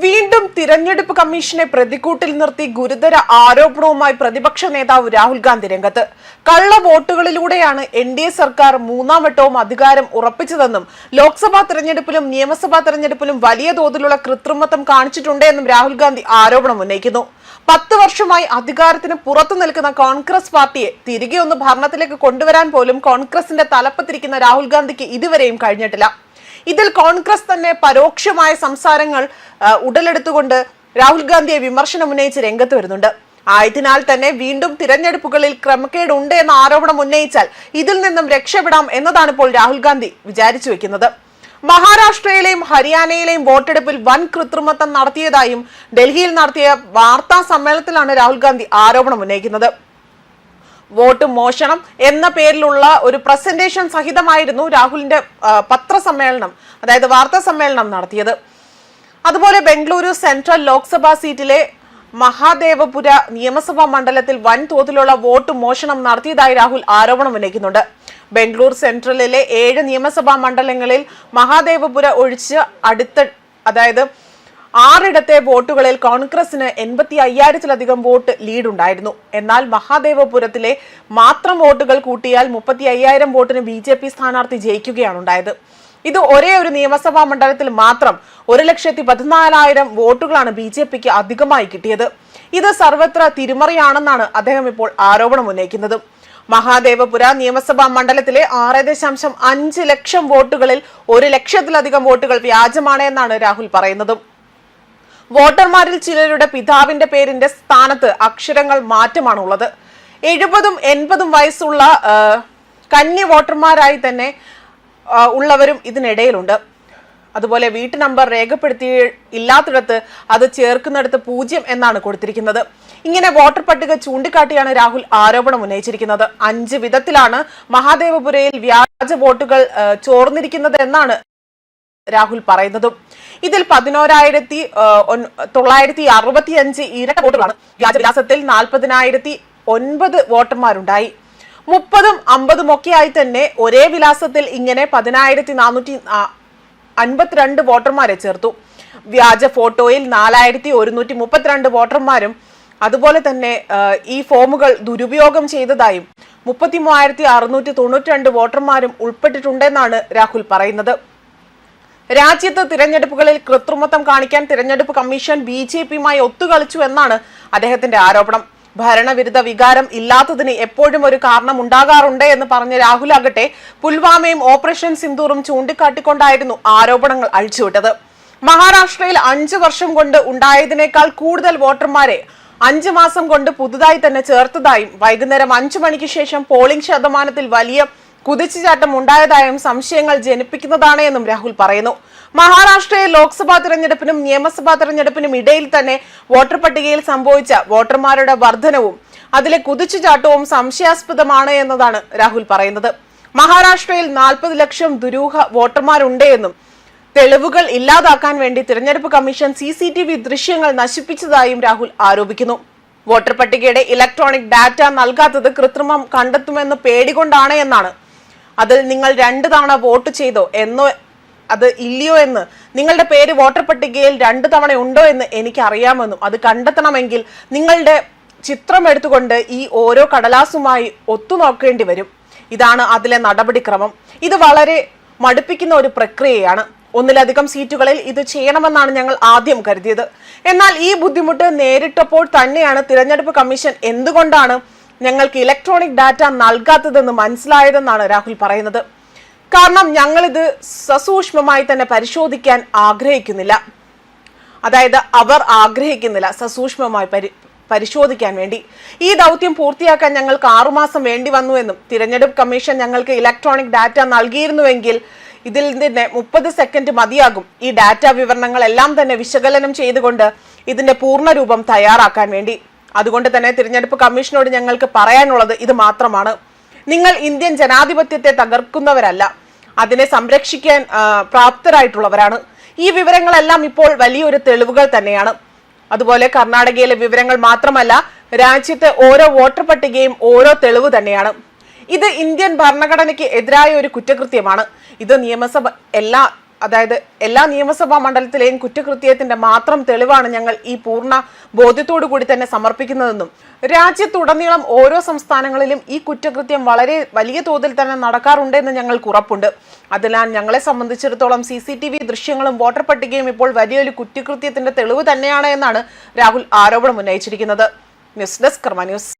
വീണ്ടും തിരഞ്ഞെടുപ്പ് കമ്മീഷനെ പ്രതിക്കൂട്ടിൽ നിർത്തി ഗുരുതര ആരോപണവുമായി പ്രതിപക്ഷ നേതാവ് രാഹുൽ ഗാന്ധി രംഗത്ത്. കള്ള വോട്ടുകളിലൂടെയാണ് എൻ ഡി എ സർക്കാർ മൂന്നാം വട്ടവും അധികാരം ഉറപ്പിച്ചതെന്നും ലോക്സഭാ തെരഞ്ഞെടുപ്പിലും നിയമസഭാ തെരഞ്ഞെടുപ്പിലും വലിയ തോതിലുള്ള കൃത്രിമത്വം കാണിച്ചിട്ടുണ്ട് എന്നും രാഹുൽ ഗാന്ധി ആരോപണം ഉന്നയിക്കുന്നു. പത്ത് വർഷമായി അധികാരത്തിന് പുറത്തു നിൽക്കുന്ന കോൺഗ്രസ് പാർട്ടിയെ തിരികെ ഒന്ന് ഭരണത്തിലേക്ക് കൊണ്ടുവരാൻ പോലും കോൺഗ്രസിന്റെ തലപ്പത്തിരിക്കുന്ന രാഹുൽ ഗാന്ധിക്ക് ഇതുവരെയും കഴിഞ്ഞിട്ടില്ല. ഇതിൽ കോൺഗ്രസ് തന്നെ പരോക്ഷമായ സംസാരങ്ങൾ ഉടലെടുത്തുകൊണ്ട് രാഹുൽ ഗാന്ധിയെ വിമർശനം ഉന്നയിച്ച് രംഗത്ത് വരുന്നുണ്ട്. ആയതിനാൽ തന്നെ വീണ്ടും തിരഞ്ഞെടുപ്പുകളിൽ ക്രമക്കേട് ഉണ്ട് എന്ന ആരോപണം ഉന്നയിച്ചാൽ ഇതിൽ നിന്നും രക്ഷപ്പെടാം എന്നതാണ് ഇപ്പോൾ രാഹുൽ ഗാന്ധി വിചാരിച്ചു വെക്കുന്നത്. മഹാരാഷ്ട്രയിലെയും ഹരിയാനയിലെയും വോട്ടെടുപ്പിൽ വൻ കൃത്രിമത്വം നടത്തിയതായും ഡൽഹിയിൽ നടത്തിയ വാർത്താ സമ്മേളനത്തിലാണ് രാഹുൽ ഗാന്ധി ആരോപണം ഉന്നയിക്കുന്നത്. വോട്ട് മോഷണം എന്ന പേരിലുള്ള ഒരു പ്രസന്റേഷൻ സഹിതമായിരുന്നു രാഹുലിന്റെ പത്രസമ്മേളനം അതായത് വാർത്താ സമ്മേളനം നടത്തിയത്. അതുപോലെ ബംഗളൂരു സെൻട്രൽ ലോക്സഭാ സീറ്റിലെ മഹാദേവപുര നിയമസഭാ മണ്ഡലത്തിൽ വൻതോതിലുള്ള വോട്ട് മോഷണം നടത്തിയതായി രാഹുൽ ആരോപണം ഉന്നയിക്കുന്നുണ്ട്. ബംഗളൂർ സെൻട്രലിലെ ഏഴ് നിയമസഭാ മണ്ഡലങ്ങളിൽ മഹാദേവപുര ഒഴിച്ച് അടുത്ത അതായത് ആറിടത്തെ വോട്ടുകളിൽ കോൺഗ്രസിന് എൺപത്തി അയ്യായിരത്തിലധികം വോട്ട് ലീഡ് ഉണ്ടായിരുന്നു എന്നാൽ മഹാദേവപുരത്തിലെ മാത്രം വോട്ടുകൾ കൂട്ടിയാൽ മുപ്പത്തി അയ്യായിരം വോട്ടിന് ബി ജെ പി സ്ഥാനാർത്ഥി ജയിക്കുകയാണ് ഉണ്ടായത് ഇത് ഒരേ ഒരു നിയമസഭാ മണ്ഡലത്തിൽ മാത്രം ഒരു ലക്ഷത്തി പതിനാലായിരം വോട്ടുകളാണ് ബി ജെ പിക്ക് അധികമായി കിട്ടിയത്. ഇത് സർവത്ര തിരിമറിയാണെന്നാണ് അദ്ദേഹം ഇപ്പോൾ ആരോപണം ഉന്നയിക്കുന്നത്. മഹാദേവപുര നിയമസഭാ മണ്ഡലത്തിലെ ആറ് ദശാംശം അഞ്ച് ലക്ഷം വോട്ടുകളിൽ ഒരു ലക്ഷത്തിലധികം വോട്ടുകൾ വ്യാജമാണ് എന്നാണ് രാഹുൽ പറയുന്നതും. വോട്ടർമാരിൽ ചിലരുടെ പിതാവിന്റെ പേരിന്റെ സ്ഥാനത്ത് അക്ഷരങ്ങൾ മാറ്റമാണുള്ളത്. എഴുപതും എൺപതും വയസ്സുള്ള കന്യ വോട്ടർമാരായി തന്നെ ഉള്ളവരും ഇതിനിടയിലുണ്ട്. അതുപോലെ വീട്ടു നമ്പർ രേഖപ്പെടുത്തി ഇല്ലാത്തിടത്ത് അത് ചേർക്കുന്നിടത്ത് പൂജ്യം എന്നാണ് കൊടുത്തിരിക്കുന്നത്. ഇങ്ങനെ വോട്ടർ പട്ടിക ചൂണ്ടിക്കാട്ടിയാണ് രാഹുൽ ആരോപണം ഉന്നയിച്ചിരിക്കുന്നത്. അഞ്ച് വിധത്തിലാണ് മഹാദേവപുരയിൽ വ്യാജ വോട്ടുകൾ ചോർന്നിരിക്കുന്നത് എന്നാണ് രാഹുൽ പറയുന്നതും. ഇതിൽ പതിനോരായിരത്തി തൊള്ളായിരത്തി അറുപത്തി അഞ്ച് ഇരട്ട വോട്ടുകളാണ്. വ്യാജവിലാസത്തിൽ നാൽപ്പതിനായിരത്തി ഒൻപത് വോട്ടർമാരുണ്ടായി. മുപ്പതും അമ്പതും ഒക്കെയായി തന്നെ ഒരേ വിലാസത്തിൽ ഇങ്ങനെ പതിനായിരത്തി നാനൂറ്റി അൻപത്തിരണ്ട് വോട്ടർമാരെ ചേർത്തു. വ്യാജ ഫോട്ടോയിൽ നാലായിരത്തി ഒരുന്നൂറ്റി മുപ്പത്തിരണ്ട് വോട്ടർമാരും അതുപോലെ തന്നെ ഈ ഫോമുകൾ ദുരുപയോഗം ചെയ്തതായും മുപ്പത്തി മൂവായിരത്തി അറുന്നൂറ്റി തൊണ്ണൂറ്റി രണ്ട് വോട്ടർമാരും ഉൾപ്പെട്ടിട്ടുണ്ടെന്നാണ് രാഹുൽ പറയുന്നത്. രാജ്യത്ത് തിരഞ്ഞെടുപ്പുകളിൽ കൃത്രിമത്വം കാണിക്കാൻ തിരഞ്ഞെടുപ്പ് കമ്മീഷൻ ബി ജെ പിയുമായി ഒത്തുകളിച്ചു എന്നാണ് അദ്ദേഹത്തിന്റെ ആരോപണം. ഭരണവിരുദ്ധ വികാരം ഇല്ലാത്തതിന് എപ്പോഴും ഒരു കാരണം ഉണ്ടാകാറുണ്ട് എന്ന് പറഞ്ഞ രാഹുൽ ആകട്ടെ പുൽവാമയും ഓപ്പറേഷൻ സിന്ദൂറും ചൂണ്ടിക്കാട്ടിക്കൊണ്ടായിരുന്നു ആരോപണങ്ങൾ അഴിച്ചുവിട്ടത്. മഹാരാഷ്ട്രയിൽ അഞ്ചു വർഷം കൊണ്ട് ഉണ്ടായതിനേക്കാൾ കൂടുതൽ വോട്ടർമാരെ അഞ്ചു മാസം കൊണ്ട് പുതുതായി തന്നെ ചേർത്തതായും വൈകുന്നേരം അഞ്ചു മണിക്ക് ശേഷം പോളിംഗ് ശതമാനത്തിൽ വലിയ കുതിച്ചുചാട്ടം ഉണ്ടായതായും സംശയങ്ങൾ ജനിപ്പിക്കുന്നതാണ് എന്നും രാഹുൽ പറയുന്നു. മഹാരാഷ്ട്രയിൽ ലോക്സഭാ തെരഞ്ഞെടുപ്പിനും നിയമസഭാ തെരഞ്ഞെടുപ്പിനും ഇടയിൽ തന്നെ വോട്ടർ പട്ടികയിൽ സംഭവിച്ച വോട്ടർമാരുടെ വർധനവും അതിലെ കുതിച്ചുചാട്ടവും സംശയാസ്പദമാണ് എന്നതാണ് രാഹുൽ പറയുന്നത്. മഹാരാഷ്ട്രയിൽ നാൽപ്പത് ലക്ഷം ദുരൂഹ വോട്ടർമാരുണ്ട് എന്നും തെളിവുകൾ ഇല്ലാതാക്കാൻ വേണ്ടി തിരഞ്ഞെടുപ്പ് commission C C T V ദൃശ്യങ്ങൾ നശിപ്പിച്ചതായും രാഹുൽ ആരോപിക്കുന്നു. വോട്ടർ പട്ടികയുടെ ഇലക്ട്രോണിക് ഡാറ്റ നൽകാത്തത് കൃത്രിമം കണ്ടെത്തുമെന്ന് പേടികൊണ്ടാണ് എന്നാണ് അതിൽ നിങ്ങൾ രണ്ട് തവണ വോട്ട് ചെയ്തോ എന്നോ അത് ഇല്ലയോ എന്ന് നിങ്ങളുടെ പേര് വോട്ടർ പട്ടികയിൽ രണ്ട് തവണ ഉണ്ടോ എന്ന് എനിക്ക് അറിയാമെന്നും അത് കണ്ടെത്തണമെങ്കിൽ നിങ്ങളുടെ ചിത്രം എടുത്തുകൊണ്ട് ഈ ഓരോ കടലാസുമായി ഒത്തുനോക്കേണ്ടി വരും. ഇതാണ് അതിലെ നടപടിക്രമം. ഇത് വളരെ മടുപ്പിക്കുന്ന ഒരു പ്രക്രിയയാണ്. ഒന്നിലധികം സീറ്റുകളിൽ ഇത് ചെയ്യണമെന്നാണ് ഞങ്ങൾ ആദ്യം കരുതിയത്. എന്നാൽ ഈ ബുദ്ധിമുട്ട് നേരിട്ടപ്പോൾ തന്നെയാണ് തിരഞ്ഞെടുപ്പ് കമ്മീഷൻ എന്തുകൊണ്ടാണ് ഞങ്ങൾക്ക് ഇലക്ട്രോണിക് ഡാറ്റ നൽകാത്തതെന്ന് മനസ്സിലായതെന്നാണ് രാഹുൽ പറയുന്നത്. കാരണം ഞങ്ങളിത് സസൂക്ഷ്മമായി തന്നെ പരിശോധിക്കാൻ ആഗ്രഹിക്കുന്നില്ല. അതായത് അവർ ആഗ്രഹിക്കുന്നില്ല സസൂക്ഷ്മമായി പരി പരിശോധിക്കാൻ വേണ്ടി. ഈ ദൗത്യം പൂർത്തിയാക്കാൻ ഞങ്ങൾക്ക് ആറുമാസം വേണ്ടി വന്നു എന്നും തിരഞ്ഞെടുപ്പ് കമ്മീഷൻ ഞങ്ങൾക്ക് ഇലക്ട്രോണിക് ഡാറ്റ നൽകിയിരുന്നുവെങ്കിൽ ഇതിൽ തന്നെ മുപ്പത് സെക്കൻഡ് മതിയാകും. ഈ ഡാറ്റ വിവരണങ്ങളെല്ലാം തന്നെ വിശകലനം ചെയ്തുകൊണ്ട് ഇതിന്റെ പൂർണരൂപം തയ്യാറാക്കാൻ വേണ്ടി. അതുകൊണ്ട് തന്നെ തിരഞ്ഞെടുപ്പ് കമ്മീഷനോട് ഞങ്ങൾക്ക് പറയാനുള്ളത് ഇത് മാത്രമാണ്. നിങ്ങൾ ഇന്ത്യൻ ജനാധിപത്യത്തെ തകർക്കുന്നവരല്ല. അതിനെ സംരക്ഷിക്കാൻ പ്രാപ്തരായിട്ടുള്ളവരാണ്. ഈ വിവരങ്ങളെല്ലാം ഇപ്പോൾ വലിയൊരു തെളിവുകൾ തന്നെയാണ്. അതുപോലെ കർണാടകയിലെ വിവരങ്ങൾ മാത്രമല്ല രാജ്യത്തെ ഓരോ വോട്ടർ പട്ടികയും ഓരോ തെളിവ് തന്നെയാണ്. ഇത് ഇന്ത്യൻ ഭരണഘടനയ്ക്ക് എതിരായ ഒരു കുറ്റകൃത്യമാണ്. ഇത് നിയമസഭ എല്ലാ അതായത് എല്ലാ നിയമസഭാ മണ്ഡലത്തിലെയും കുറ്റകൃത്യത്തിന്റെ മാത്രം തെളിവാണ് ഞങ്ങൾ ഈ പൂർണ ബോധ്യത്തോടു കൂടി തന്നെ സമർപ്പിക്കുന്നതെന്നും രാജ്യത്തുടനീളം ഓരോ സംസ്ഥാനങ്ങളിലും ഈ കുറ്റകൃത്യം വളരെ വലിയ തോതിൽ തന്നെ നടക്കാറുണ്ടെന്ന് ഞങ്ങൾക്ക് ഉറപ്പുണ്ട്. അതിനാൽ ഞങ്ങളെ സംബന്ധിച്ചിടത്തോളം സി സി ടി വി ദൃശ്യങ്ങളും വോട്ടർ പട്ടികയും ഇപ്പോൾ വലിയൊരു കുറ്റകൃത്യത്തിന്റെ തെളിവ് തന്നെയാണ് എന്നാണ് രാഹുൽ ആരോപണം ഉന്നയിച്ചിരിക്കുന്നത്. News desk Karma news.